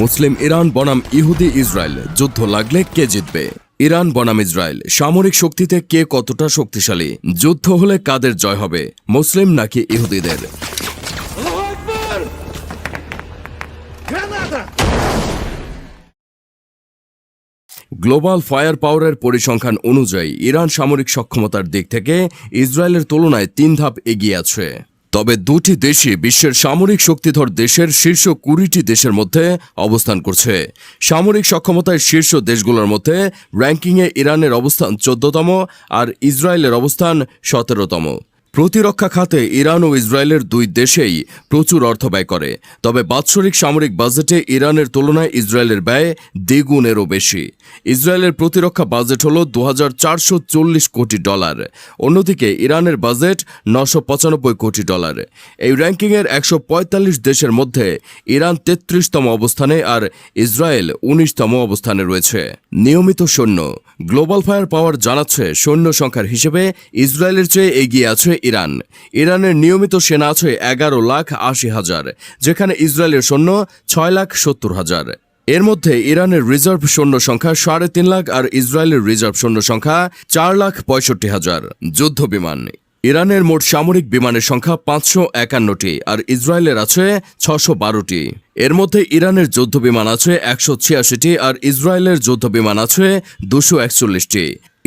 মুসলিম Iran বনাম ইহুদি Israel, যুদ্ধ লাগলে কে জিতবে? ইরান বনাম ইসরায়েল, সামরিক শক্তিতে কে কতটা শক্তিশালী? যুদ্ধ হলে কাদের জয় হবে? মুসলিম নাকি ইহুদিদের? গ্লোবাল ফায়ার পাওয়ারের পরিসংখ্যান অনুযায়ী, ইরান সামরিক সক্ষমতার দিক থেকে ইসরায়েলের তুলনায় তিন ধাপ এগিয়ে আছে। তবে দুটি দেশই বিশ্বের সামরিক শক্তিধর দেশের শীর্ষ কুড়িটি দেশের মধ্যে অবস্থান করছে। সামরিক সক্ষমতায় শীর্ষ দেশগুলোর মধ্যে র্যাঙ্কিংয়ে ইরানের অবস্থান চোদ্দতম আর ইসরায়েলের অবস্থান সতেরোতম। প্রতিরক্ষা খাতে ইরান ও ইসরায়েলের দুই দেশেই প্রচুর অর্থ ব্যয় করে। তবে বাৎসরিক সামরিক বাজেটে ইরানের তুলনায় ইসরায়েলের ব্যয় দ্বিগুণেরও বেশি। ইসরায়েলের প্রতিরক্ষা বাজেট হল দুহাজার চারশো চল্লিশ কোটি ডলার। অন্যদিকে ইরানের বাজেট নশো কোটি ডলার। এই র্যাঙ্কিংয়ের একশো পঁয়তাল্লিশ দেশের মধ্যে ইরান তেত্রিশতম অবস্থানে আর ইসরায়েল উনিশতম অবস্থানে রয়েছে। নিয়মিত সৈন্য। গ্লোবাল ফায়ার পাওয়ার জানাচ্ছে সৈন্য সংখ্যার হিসেবে ইসরায়েলের চেয়ে এগিয়ে আছে ইরান। ইরানের নিয়মিত সেনা আছে এগারো লাখ আশি হাজার, যেখানে ইসরায়েলের সৈন্য ছয় লাখ সত্তর হাজার। এর মধ্যে ইরানের রিজার্ভ সৈন্য সংখ্যা সাড়ে তিন লাখ আর ইসরায়েলের রিজার্ভ সৈন্য সংখ্যা চার লাখ পঁয়ষট্টি হাজার। যুদ্ধ বিমান ইরানের মোট সামরিক বিমানের সংখ্যা পাঁচশো একান্নটি আর ইসরায়েলের আছে ছশো বারোটি। এর মধ্যে ইরানের যুদ্ধ বিমান আছে একশো ছিয়াশিটি আর ইসরায়েলের যুদ্ধ বিমান আছে দুশো একচল্লিশটি।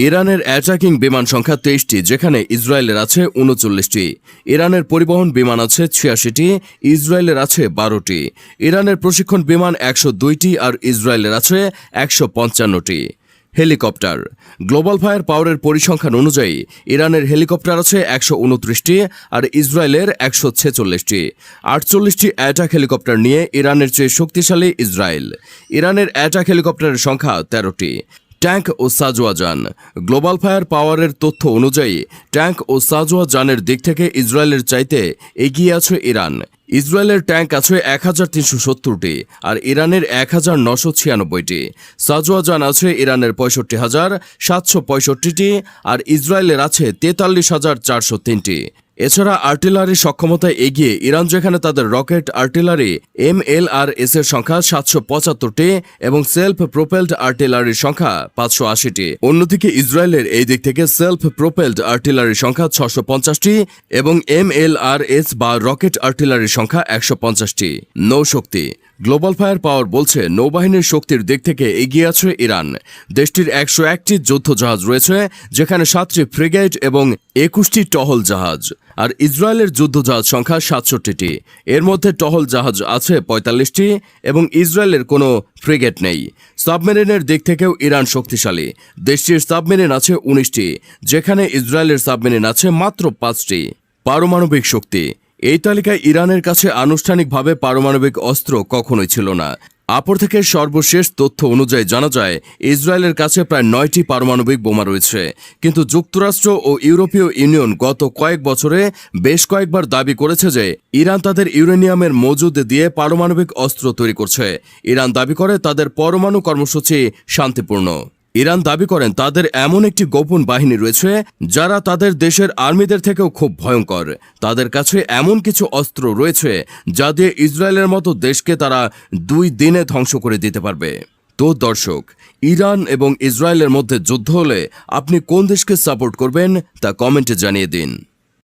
ইরানের অ্যাটাকিং বিমান সংখ্যা তেইশটি, যেখানে ইসরায়েলের আছে উনচল্লিশটি। ইরানের পরিবহন বিমান আছে ছিয়াশিটি, ইসরায়েলের আছে বারোটি। ইরানের প্রশিক্ষণ বিমান একশো দুইটি আর ইসরায়েলের আছে একশো পঞ্চান্নটি। হেলিকপ্টার। গ্লোবাল ফায়ার পাওয়ারের পরিসংখ্যান অনুযায়ী, ইরানের হেলিকপ্টার আছে একশো উনত্রিশটি আর ইসরায়েলের একশো ছেচল্লিশটি। আটচল্লিশটি অ্যাটাক হেলিকপ্টার নিয়ে ইরানের চেয়ে শক্তিশালী ইসরায়েল। ইরানের অ্যাটাক হেলিকপ্টারের সংখ্যা তেরোটি। ট্যাঙ্ক ও সাজোয়া যান গ্লোবাল ফায়ার পাওয়ারের তথ্য অনুযায়ী ট্যাঙ্ক ও সাজোয়া যানের দিক থেকে ইসরায়েলের চাইতে এগিয়ে আছে ইরান। ইসরায়েলের ট্যাঙ্ক আছে এক হাজার তিনশো সত্তরটি আর ইরানের এক হাজার নশো ছিয়ানব্বইটি। সাজোয়াজান আছে ইরানের পঁয়ষট্টি হাজার সাতশো পঁয়ষট্টিটি আর ইসরায়েলের আছে তেতাল্লিশ হাজার চারশো তিনটি। এছাড়া আর্টিলারি সক্ষমতায় এগিয়ে ইরান যেখানে তাদের rocket artillery M L R S এর সংখ্যা সাতশো পঁচাত্তরটি এবং সেলফ প্রোপেলড আর্টিলারির সংখ্যা পাঁচশো আশিটি। অন্যদিকে ইসরায়েলের এই দিক থেকে সেলফ প্রোপেলড আর্টিলারির সংখ্যা ছশো পঞ্চাশটি এবং এম এল আর এস বা রকেট আর্টিলারির সংখ্যা একশো পঞ্চাশটি। নৌশক্তি। গ্লোবাল ফায়ার পাওয়ার বলছে, নৌবাহিনীর শক্তির দিক থেকে এগিয়ে আছে ইরান। দেশটির একশো একটি যুদ্ধ জাহাজ রয়েছে, যেখানে সাতটি ফ্রিগেট এবং একুশটি টহল জাহাজ। আর ইসরায়েলের যুদ্ধ জাহাজ সংখ্যা সাতষট্টিটি। এর মধ্যে টহল জাহাজ আছে পঁয়তাল্লিশটি এবং ইসরায়েলের কোনো ফ্রিগেট নেই। সাবমেরিনের দিক থেকেও ইরান শক্তিশালী। দেশটির সাবমেরিন আছে উনিশটি, যেখানে ইসরায়েলের সাবমেরিন আছে মাত্র পাঁচটি। পারমাণবিক শক্তি। এই তালিকায় ইরানের কাছে আনুষ্ঠানিকভাবে পারমাণবিক অস্ত্র কখনোই ছিল না। আপর থেকে সর্বশেষ তথ্য অনুযায়ী জানা যায়, ইসরায়েলের কাছে প্রায় নয়টি পারমাণবিক বোমা রয়েছে। কিন্তু যুক্তরাষ্ট্র ও ইউরোপীয় ইউনিয়ন গত কয়েক বছরে বেশ কয়েকবার দাবি করেছে যে, ইরান তাদের ইউরেনিয়ামের মজুদ দিয়ে পারমাণবিক অস্ত্র তৈরি করছে। ইরান দাবি করে তাদের পরমাণু কর্মসূচি শান্তিপূর্ণ। ইরান দাবি করেন তাদের এমন একটি গোপন বাহিনী রয়েছে যারা তাদের দেশের আর্মিদের থেকেও খুব ভয়ঙ্কর। তাদের কাছে এমন কিছু অস্ত্র রয়েছে যা দিয়ে ইসরায়েলের মতো দেশকে তারা দুই দিনে ধ্বংস করে দিতে পারবে। তো দর্শক, ইরান এবং ইসরায়েলের মধ্যে যুদ্ধ হলে আপনি কোন দেশকে সাপোর্ট করবেন তা কমেন্টে জানিয়ে দিন।